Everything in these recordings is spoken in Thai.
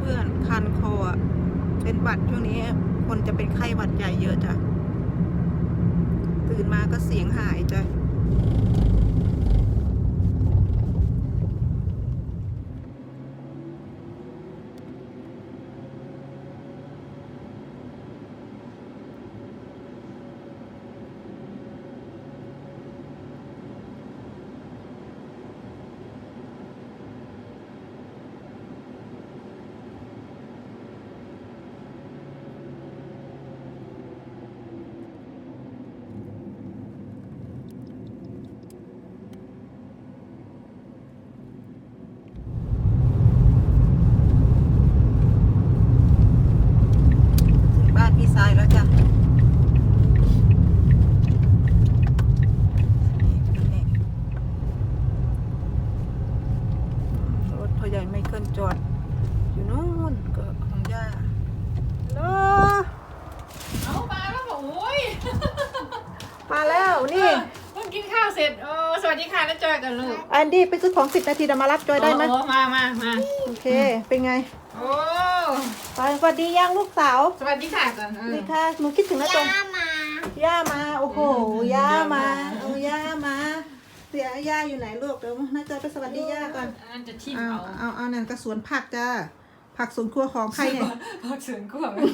เพื่อนๆคันคอเป็นบัดช่วงนี้ คนจะเป็นไข้หวัดใหญ่เยอะจ้ะตื่นมาก็เสียงหายจ้ะ ถึงบ้านพี่สายแล้วจ้ะนี่รถพ่อใหญ่ไม่เคลื่อนจอด อยู่นู่นก็ของย่าฮัลโหล เอามาแล้วบอกโอ้ย มาแล้วนี่ เพิ่งกินข้าวเสร็จโอ้สวัสดีค่ะน้าจอยกันลูก อันดี้ไปซื้อของสิบนาทีเดี๋ยวมารับจอยได้ไหมโอ้มามามาโอเค เป็นไงโอ้ไปสวัสดีย่างลูกสาวสวัสดีค่ะก่อนเอสวัสอดีค่ะหนูคิดถึงนะจงย่ามาย่ามาโอ้โหอืมย่ามาย่ามาเอาย่ามา เสียย่าอยู่ไหนลูกเดี๋ยวน่าจะไปสวัสดีย่าก่อนอันจะทิ่มเอาเอาเอาเอานั่นกระสวนผักจ้าผักสวนครัวของใครเนี่ยพักเสริมกลัวเลย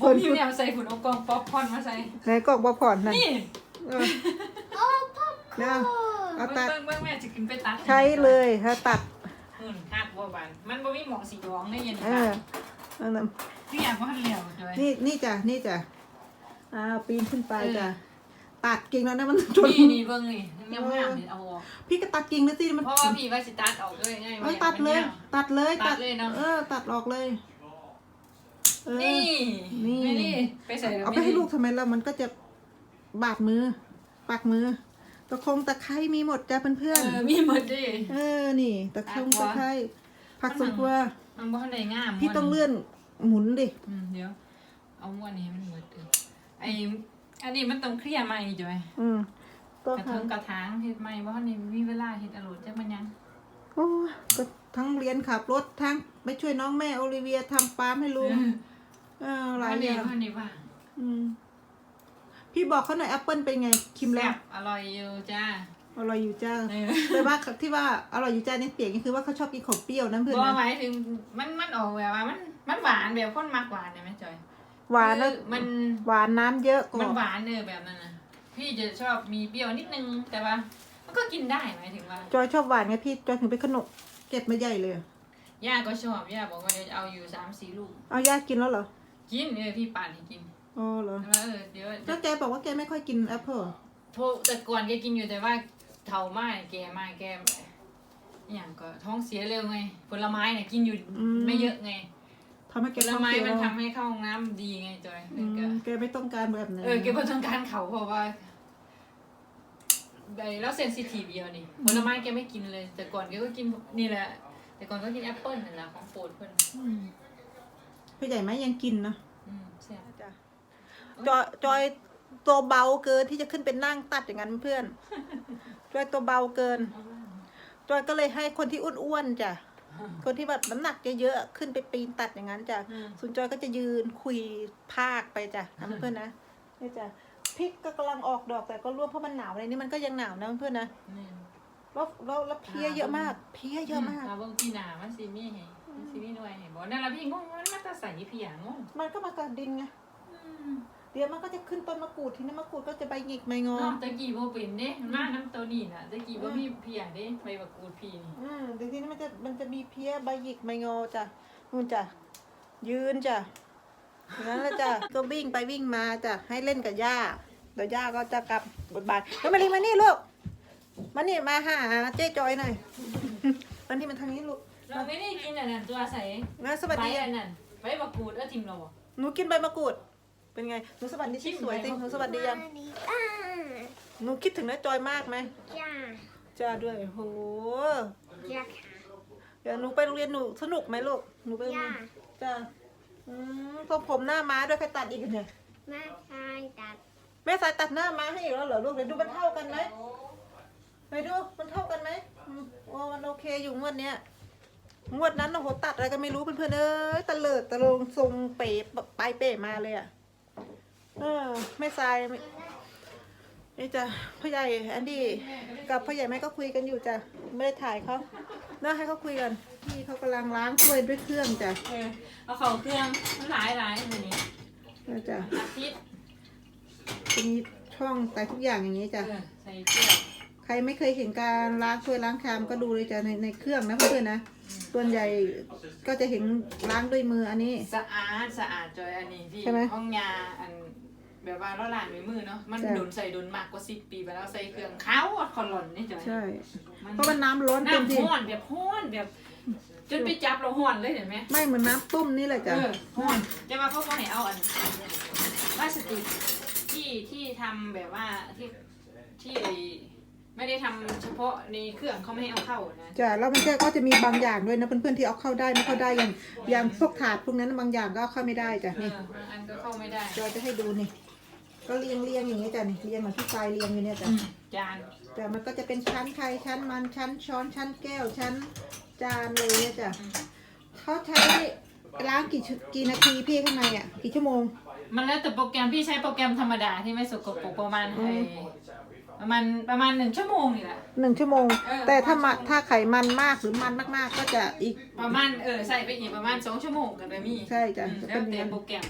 ผมพี่เนี่ยใส่ฝุ่นเอากองป๊อปคอร์นมาใส่ไหนกอกบอผ่อนนั่นนี่เออโอ้พ่อเนี่ย เอาเบิ้ตังดเบิ้งเบิ้งแม่จะกินไปตัดใช้เลยถ้าตัดอืมหักบัวบานมันบ่มีหมองสีดองได้ยันเออเอานั่นพี่อยากว่าเหลียวจอยนี่นี่จ้ะนี่จ้ะอ้าวปีนขึ้นไปจ้ะตัดกิ่งแล้วนะมันจนนี่นี่เบิ้งนี่ยังงามนี่เอาออกพี่ก็ตัดกิ่งเลยสิมันเพราะว่าพี่ว่าสิตัดออกด้วยไงเอ้ยตัดเลย ตัดเลยตัดเลยเนอะเออ ตัดออกเลยเออ นี่นี่ไม่นี่ไปใส่เอาไปให้ลูกทำไมแล้วมันก็จะบาดมือ ปากมือ ตะคงตะไคร้มีหมดจ้ะเพื่อนเออมีหมดดิ ๆเออนี่ ตะคงตัตะดหัวไคร้ผักสวนครัวมันบ่ทันได้งามพี่ต้องเลื่อนหมุนดิอืมเดี๋ยว เอาม้วนนี้ให้มันหมดเออไออันนี้มันต้องเคลียร์ใหม่จ้อยอืมก็กระค่ะเทิงกระถางเฮ็ดใหม่บ่ทันได้มีเวลาเฮ็ดอร่อยจักมันยัง โอ้ยก็ทั้งเรียนขับรถทั้งไปช่วยน้องแม่โอลิเวียทำปาล์มให้ลุงเออหลายอเดี๋ย่างพันนี้ว่างอืม พี่บอกเขาหน่อยแอปเปิลเป็นไงคิมแล้ซ่วบอร่อยอยู่จ้าอร่อยอยู่จ้าเออแต่ว่าที่ว่าอร่อยอยู่จ้าเนี่ยเปลี่ยนก็คือว่าเขาชอบกินของเปรี้ยวนะเพื่อนบ่นะหมายถึงมันมันออกแบบว่ามันมันหวานแบบคนมักหวานเนี่ยแม่จอยหวานแล้วคือมันหวานน้ำเยอะก่อมันนหวานเนอแบบนั้นนะพี่จะชอบมีเปรี้ยวนิดนึงแต่ว่า มันก็กินได้หมายถึงว่าจอยชอบหวานไงพี่จอยถึงไปขนมเก็บมาใหญ่เลย ย่าก็ชอบย่าบอกว่าเดี๋ยวจะเอาอยู่สามสี่ลูกเอาย่ากินแล้วเหรอกินเออพี่ปั่นให้กิน อ๋อเหรอ แล้วเออเดี๋ยวแล้วแกบอกว่าแกไม่ค่อยกินแอปเปิลโทรแต่ก่อนแกกินอยู่แต่ว่าเท่ามากแกมากแกอหย่างก็ท้องเสียเร็วไง ผลไม้เนี่ยกินอยู่ไม่เยอะไง ทำให้แกผลท้องไม้เสียมันทำให้เข้าห้องน้ำดีไงจอยอืมก็แกไม่ต้องการแบบนั้นเออแกบ่ต้องการเขาเพราะว่าใบแล้วเซนซิทีฟเดียวนี่ผลไม้แกไม่กินเลย แต่ก่อนแกก็กินนี่แหละ แต่ก่อนก็กินแอปเปิ้ลนั่นแหละของโปรดเพิ่นอืมพี่ใหญ่ไหมยังกินนะอืมแซ่บจ้ะ จอยจอยตัวเบาเกินที่จะขึ้นเป็นนั่งตัดอย่างนั้นเพื่อน จอยตัวเบาเกิน จอยก็เลยให้คนที่อ้วนๆจ้ะ คนที่แบบน้ำหนักเยอะๆขึ้นไปปีนตัดอย่างนั้นจ้ะอืมส่วนจอยก็จะยืนคุยภาคไปจ้ะนะเพื่อนๆนะนี่จ้ะพริกก็กำลังออกดอกแต่ก็ร่วงเพราะมันหนาวในนี้มันก็ยังหนาวนะเพื่อนๆนะนี่แล้วแล้วแล้วเพลี้ยเยอะมาก เพลี้ยเยอะมากตาเบิ่งพี่หนามันสิมีให้มันสิมีหน่วยให้บ่นั่นล่ะพี่งงมันมาแต่ใส่พี่อะงงมันก็มากับดินไง เดี๋ยวมันก็จะขึ้นต้นมะกรูดทีนี้มะกรูดก็จะใบหงิกใบงอเนาะตะกี้บ่เป็นเด้มันมาน้ำตัวนี้น่ะตะกี้บ่มีพี่อะเด้ใบบักกูดพี่นี่อืมเดี๋ยวทีนี้มันจะมันจะมีเพี้ยใบหยิกใบงอจ้ะนู่นจ้ะยืนจ้ะอย่างนั้นแหละจ้ะ ก็วิ่งไปวิ่งมาจ้ะให้เล่นกับย่าเดี๋ยวย่าก็จะกลับบทบาทแล้วมาลีมานี่ลูกมานี่มาหาเจ๊จอยหน่อยมันที่มันทางนี้ลูกเราไม่ได้กินอันนั้นตัวใส่นะสวัสใบดีอันนั้นใบบักกูดเออทิมเราบ่หนูกินใบมะกรูด เป็นไงหนูสวัสดีชิสวยสิหนูสวัสดียังมาดีอ่าหนูคิดถึงน้าจอยมากไหมจ้าจ้าด้วยโหจ้าค่ะเดี๋ยวหนูไปโรงเรียนหนูสนุกไหมลูกหนูไปโรงจ้าเรียนจ้าอืมทรงผมหน้าม้าด้วยใครตัดอีกเนี่ยแม่ชายตัดแม่สายตัดหน้าม้าให้อีกแล้วเหรอลูกเดี๋ยวดูมันเท่ากันไหมไปดูมันเท่ากันไหมอืมโอ้มันโอเคอยู่งวดเนี้ยงวดนั้นโอ้โหตัดอะไรก็ไม่รู้เพื่อนๆเอ้ยตะเลิดตะลงทรงเป๋ไปเป๋มาเลยอะ เออไม่ทรายไม่นี่จ้ะพ่อใหญ่แอนดี้กับพ่อใหญ่แม่ก็คุยกันอยู่จ้ะไม่ได้ถ่ายเขาเน่าให้เขาคุยกันพี่เขากำลังล้างถ้วยด้วยเครื่องจ้ะเออเอาเขาเครื่องมันหลายหลายๆแบบนี้นี่จ้ะอาทิตย์จะมีช่องใส่ทุกอย่างอย่างนี้เอจ้ะอใส่เกลือใครไม่เคยเห็นการล้างถ้วยล้างชามก็ดูเลยจ้ะในในเครื่องนะเพื่อนๆนะส่วนใหญ่ก็จะเห็นล้างด้วยมืออันนี้ สะอาดสะอาดจอยอันนี้พี่ใช่ไหม ห้องยาอัน แบบว่าเราล้างด้วยมือเนาะมันจ้ะ โดนใส่โดนมากกว่าสิบปีไปแล้วใส่เครื่องเขาวคอนหล่อนนี่จอยใช่เพราะมันน้ำร้อนเต็มน้ำที่ ห้อนแบบห้อนแบบ จนไปจับเราห้อนเลยเห็นไหมไม่เหมือนน้ำต้มนี่แหละเอจ้ะอห้อนจะมาเขาก็ให้เอาอันพลาสติกที่ที่ทำแบบว่าที่ที่ไอ้ไม่ได้ทำเฉพาะในเครื่องเขาไม่ให้เอาเข้านะจ้ะแล้วมันก็ก็จะมีบางอย่างด้วยนะเพื่อนๆที่เอาเข้าได้ไม่เข้าได้อย่างอย่างพวกถาดพวกนั้นบางอย่างก็เอาเข้าไม่ได้จ้ะเอนี่อบางอันก็เข้าไม่ได้เราจะให้ดูนี่ ก็เรียงเรียงอย่างนี้จ้ะนี่เรียงเหมือนที่ทรายเรียงอยู่เนี่ยจ้ะอืมจานแต่มันก็จะเป็นชั้นไข่ชั้นมันชั้นช้อนชั้นแก้วชั้นจานเลยเนี่ยจ้ะอืมเขาใช้ล้างกี่ชุกี่นาทีพี่ข้างในอะกี่ชั่วโมง มันแล้วแต่โปรแกรมพี่ใช้โปรแกรมธรรมดาที่ไม่สกปรกประมาณอืมไอ้ประมาณประมาณหนึ่งชั่วโมงนี่แหละ หนึ่งชั่วโมง เออ แต่ถ้ามาประมาณถ้าไขมันมากหรือมันมาก ๆ ก็จะอีก ประมาณเออใส่ไปอีกประมาณสองชั่วโมงกันเลยมีใช่จ้ะอืมจะแล้เป็วนอย่างแต่นั้นโปรแกรม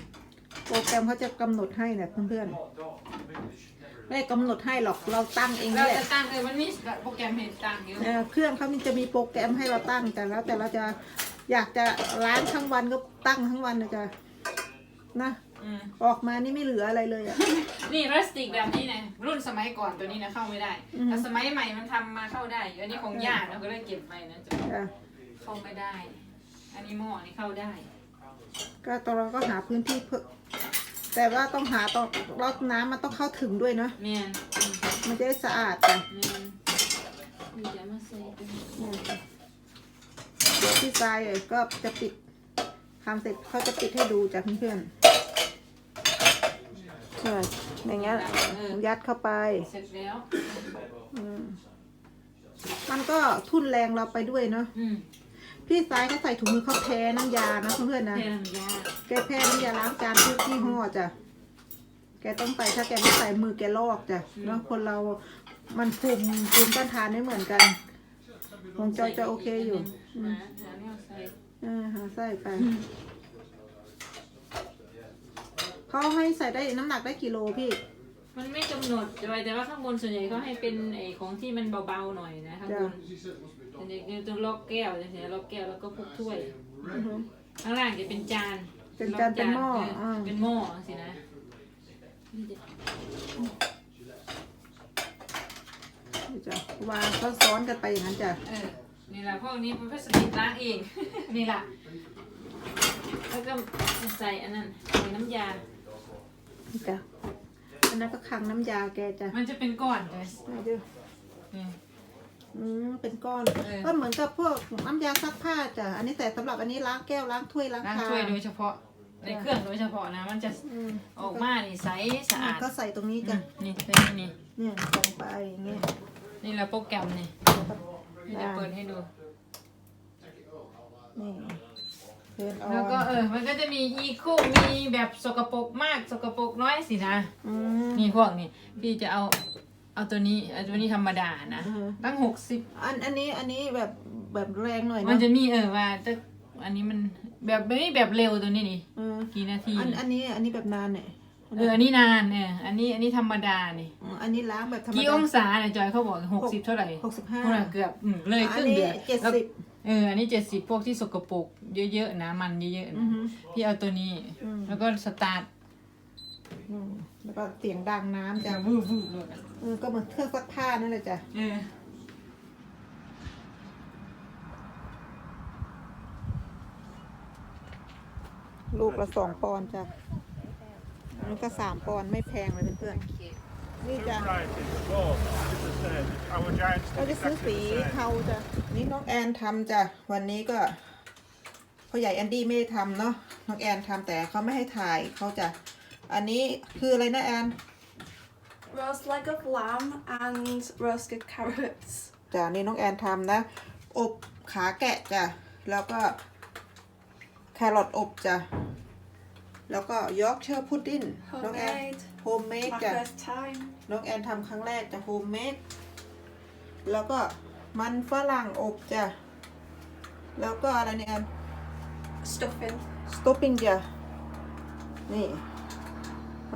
โปรแกรมเขาจะกำหนดให้เนี่ยเพื่อนๆไม่ได้กำหนดให้หรอกเราตั้งเองเรานี่แหจะละตั้งเออมันมีโปรแกรมให้ตั้งอยู่เออเครื่องเขามันจะมีโปรแกรมให้เราตั้งแต่แล้วแต่เราจะอยากจะล้างทั้งวันก็ตั้งทั้งวันนะจ๊ะนะอืมออกมานี่ไม่เหลืออะไรเลยอะนี่พลาสติกแบบนี้นะรุ่นสมัยก่อนตัวนี้นะเข้าไม่ได้อืม แต่สมัยใหม่มันทำมาเข้าได้อยู่อันนี้ของย่าเราก็เลยเก็บไปนะจ๊ะจ้ะเข้าไม่ได้ อันนี้หม้อนี่เข้าได้ ก็ตอนเราก็หาพื้นที่เพิ่มแต่ว่าต้องหาตอนรดน้ำมันต้องเข้าถึงด้วยเนาะเมียนอืมมันจะได้สะอาดจ้ะเมียนมีจะมาใส่ตรงนี้ที่ทรายเลยก็จะปิดทำเสร็จเขาจะปิดให้ดูจากเพื่อนๆใช่อย่างเงี้ยเออยัดเข้าไป เสร็จแล้ว อืมมันก็ทุ่นแรงเราไปด้วยเนาะ อืม พี่สายเขาใส่ถุงมือเขาแพ้น้ำยานะเพื่อนๆนะเทียนยาแกแพ้น้ำยาล้างจานทุกที่ห้อจ้ะ แกต้องใส่ถ้าแกไม่ใส่มือแกลอกจ้ะเนาะคนเรา มันภูมิภูมิต้านทานไม่เหมือนกันของจอยจะโอเคอยู่อืมหาหาแนวใส่เออหาใส่ไป เขาให้ใส่ได้น้ำหนักได้กี่โลพี่ มันไม่กำหนดแต่ว่าแต่ว่าข้างบนส่วนใหญ่เขาให้เป็นไอ้ของที่มันเบาๆหน่อยนะข้างบน อันนี้คือต้องล็อกแก้วจะเห็นล็อกแก้วแล้วก็พวกถ้วย อือฮึ ข้างล่างจะเป็นจานเป็นจานเป็นหม้อล็กจาอ่า เป็นหม้อสินะนี่จ้ะวางเขาซ้อนกันไปอย่างนั้นจ้ะเออนี่แหละพวกนี้เป็นพลาสติกล้างเอง นี่แหละแล้วก็ใส่อันนั้นใส่น้ำยา นี่จ้ะอันนั้นก็ขังน้ำยาแกจ้ะมันจะเป็นก้อนเลยไหนดูนี่ อืมเป็นก้อนเออ ก็เหมือนกับพวกน้ำยาซักผ้าจ้ะอันนี้แต่สำหรับอันนี้ล้างแก้วล้างถ้วยล้างล้างชาถ้วยโดยเฉพาะ ในเครื่องโดยเฉพาะนะ มันจะอืมออกมานี่ใสสะอาดก็ใส่ตรงนี้อืจ้ะมนี่ใส่นี่ เนี่ยลงไปอย่างเงี้ยนี่แหละโปรแกรมนี่นี่จะเปิดให้ดู นี่เทิร์นออแล้วก็นเออ มันก็จะมีอีโคมีแบบสกปรกมากสกปรกน้อยสินะ อืมนี่พวกนี้พี่จะเอา เอาตัวนี้เอาตัวนี้ธรรมดานะ อือฮะ ตั้งหกสิบ อันอันนี้อันนี้แบบแบบแรงหน่อยมันนะจะมีเออว่าจะอันนี้มันแบบนี้แบบเร็วตัวนี้นี่เออกี่นาทีอันอันนี้อันนี้แบบนานเนี่ยเอออันนี้นานเนี่ยอันนี้อันนี้ธรรมดานี่อืมอันนี้ล้างแบบธรรมกี่ดา องศาเนี่ยจอยเขาบอกหกสิบเท่าไหร่หกสิบห้า เท่าไหร่เกือบอืมเลยคอัรึ่นงนี้เดือนเจ็ดแล้วสิบ เอออันนี้เจ็ดสิบพวกที่สกปรกเยอะๆนะมันเยอะๆอืนะอฮึพี่เอาตัวนี้ อืม แล้วก็สตาร์ท อืมแล้วก็เสียงดังน้ำจะจ้ะวูบวูบเลยอะเออก็เหมือนเครื่องซักผ้านั่นแหละจ้ะเออลูกละสองปอนด์จ้ะอันนี้ก็สามปอนด์ไม่แพงเลยเพื่อนๆนี่จ้ะ varieties of all. It's the same. Our giants เราจะซื้อ exactly สี the same. เทาจ้ะ นี่น้องแอนทำจ้ะ วันนี้ก็พ่อใหญ่แอนดี้ไม่ได้ทำเนาะ น้องแอนทำแต่เขาไม่ให้ถ่ายเขาจะ อันนี้คืออะไรนะแอน roast leg of lamb and roasted carrots. จ้ะนี่น้องแอนทำนะ อบขาแกะจ้ะ แล้วก็แครอทอบจ้ะ แล้วก็ยอร์กเชอร์พุดดิ้งน้องแอน Homemade. โฮมเมด My จ้ะ first time. น้องแอนทำครั้งแรกจะโฮมเมดแล้วก็มันฝรั่งอบจ้ะ แล้วก็อะไรเนี่ยแอน Stuffing. สต๊อปปิ้งจ้ะ นี่น้อง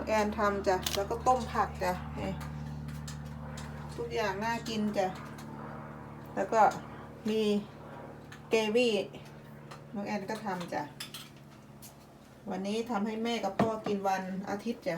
แอนทำจ้ะ แล้วก็ต้มผักจ้ะทุกอย่างน่ากินจ้ะ แล้วก็มีเกวี่น้องแอนก็ทำจ้ะ วันนี้ทำให้แม่กับพ่อกินวันอาทิตย์จ้ะ